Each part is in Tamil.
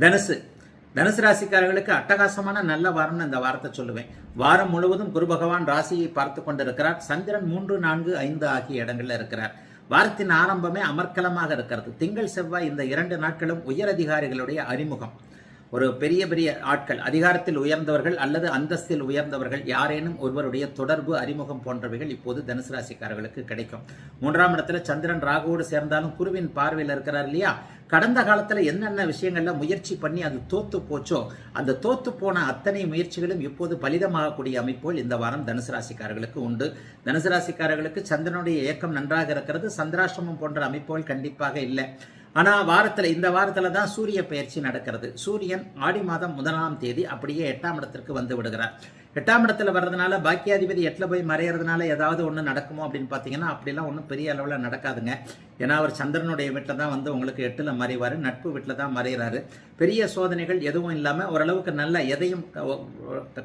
தனுசு. தனுசு ராசிக்காரர்களுக்கு அட்டகாசமான நல்ல வாரம்னு இந்த வாரத்தை சொல்லுவேன். வாரம் முழுவதும் குரு பகவான் ராசியை பார்த்து கொண்டிருக்கிறார். சந்திரன் மூன்று நான்கு ஐந்து ஆகிய இடங்களில் இருக்கிறார். வாரத்தின் ஆரம்பமே அமர்க்கலமாக இருக்கிறது. திங்கள் செவ்வாய் இந்த இரண்டு நாட்களும் உயரதிகாரிகளுடைய அறிமுகம். ஒரு பெரிய பெரிய ஆட்கள் அதிகாரத்தில் உயர்ந்தவர்கள் அல்லது அந்தஸ்தில் உயர்ந்தவர்கள் யாரேனும் ஒருவருடைய தொடர்பு அறிமுகம் போன்றவைகள் இப்போது தனுசு ராசிக்காரர்களுக்கு கிடைக்கும். மூன்றாம் இடத்துல சந்திரன் ராகுவோடு சேர்ந்தாலும் குருவின் பார்வையில் இருக்கிறார் இல்லையா? கடந்த காலத்தில் என்னென்ன விஷயங்கள்ல முயற்சி பண்ணி அது தோத்து போச்சோ அந்த தோத்து போன அத்தனை முயற்சிகளும் இப்போது பலிதமாகக்கூடிய அமைப்புகள் இந்த வாரம் தனுசு ராசிக்காரர்களுக்கு உண்டு. தனுசு ராசிக்காரர்களுக்கு சந்திரனுடைய இயக்கம் நன்றாக இருக்கிறது. சந்திராசிரமம் போன்ற அமைப்புகள் கண்டிப்பாக இல்லை. ஆனால் வாரத்தில் இந்த வாரத்துல தான் சூரிய பயிற்சி நடக்கிறது. சூரியன் ஆடி மாதம் முதலாம் தேதி அப்படியே எட்டாம் இடத்திற்கு வந்து விடுகிறார். எட்டாம் இடத்துல வர்றதுனால பாக்கியாதிபதி எட்டில் போய் மறையறதுனால ஏதாவது ஒன்று நடக்குமோ அப்படின்னு பார்த்தீங்கன்னா அப்படிலாம் ஒன்றும் பெரிய அளவில் நடக்காதுங்க. ஏன்னா அவர் சந்திரனுடைய வீட்டில் தான் வந்து உங்களுக்கு எட்டில் மறைவார் நட்பு வீட்டில் தான் மறைகிறாரு பெரிய சோதனைகள் எதுவும் இல்லாமல் ஓரளவுக்கு நல்ல எதையும்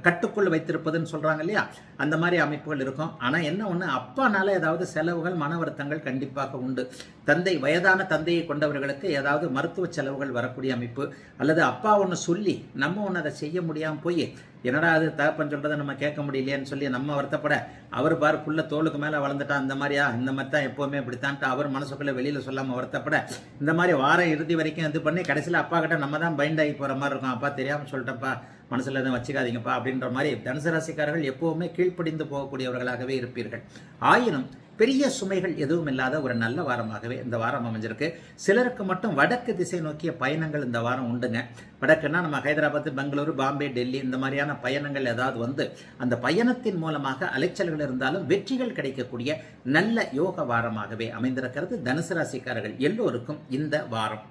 கட்டுக்குள் வைத்திருப்பதுன்னு சொல்கிறாங்க இல்லையா? அந்த மாதிரி அமைப்புகள் இருக்கும். ஆனால் என்ன ஒன்று அப்பானால ஏதாவது செலவுகள் மன வருத்தங்கள் கண்டிப்பாக உண்டு. தந்தை வயதான தந்தையை கொண்டவர்களுக்கு ஏதாவது மருத்துவ செலவுகள் வரக்கூடிய அமைப்பு. அல்லது அப்பா ஒன்று சொல்லி நம்ம ஒன்று அதை செய்ய முடியாமல் போய் என்னடா அது தகப்பன் சொல்றதை நம்ம கேட்க முடியலையேன்னு சொல்லி நம்ம வருத்தப்பட அவர் பார் புள்ள தோளுக்கு மேலே வளர்ந்துட்டா இந்த மாதிரியா? இந்த மாதிரி தான் எப்போவுமே இப்படித்தான்ட்டு அவர் மனசுக்குள்ள வெளியில் சொல்லாமல் வருத்தப்பட இந்த மாதிரி வாரம் இறுதி வரைக்கும் இது பண்ணி கடைசியில் அப்பா கிட்ட நம்ம தான் பைண்ட் ஆகி போகிற மாதிரி இருக்கும். அப்பா தெரியாமல் சொல்லிட்டப்பா. மனசில் எதுவும் வச்சுக்காதீங்கப்பா அப்படின்ற மாதிரி தனுசு ராசிக்காரர்கள் எப்போவுமே கீழ்ப்படிந்து போகக்கூடியவர்களாகவே இருப்பீர்கள். ஆயினும் பெரிய சுமைகள் எதுவும் இல்லாத ஒரு நல்ல வாரமாகவே இந்த வாரம் அமைஞ்சிருக்கு. சிலருக்கு மட்டும் வடக்கு திசை நோக்கிய பயணங்கள் இந்த வாரம் உண்டுங்க. வடக்குன்னா நம்ம ஹைதராபாத் பெங்களூரு பாம்பே டெல்லி இந்த மாதிரியான பயணங்கள் ஏதாவது வந்து அந்த பயணத்தின் மூலமாக அலைச்சல்கள் இருந்தாலும் வெற்றிகள் கிடைக்கக்கூடிய நல்ல யோக வாரமாகவே அமைந்திருக்கிறது தனுசு ராசிக்காரர்கள் எல்லோருக்கும் இந்த வாரம்.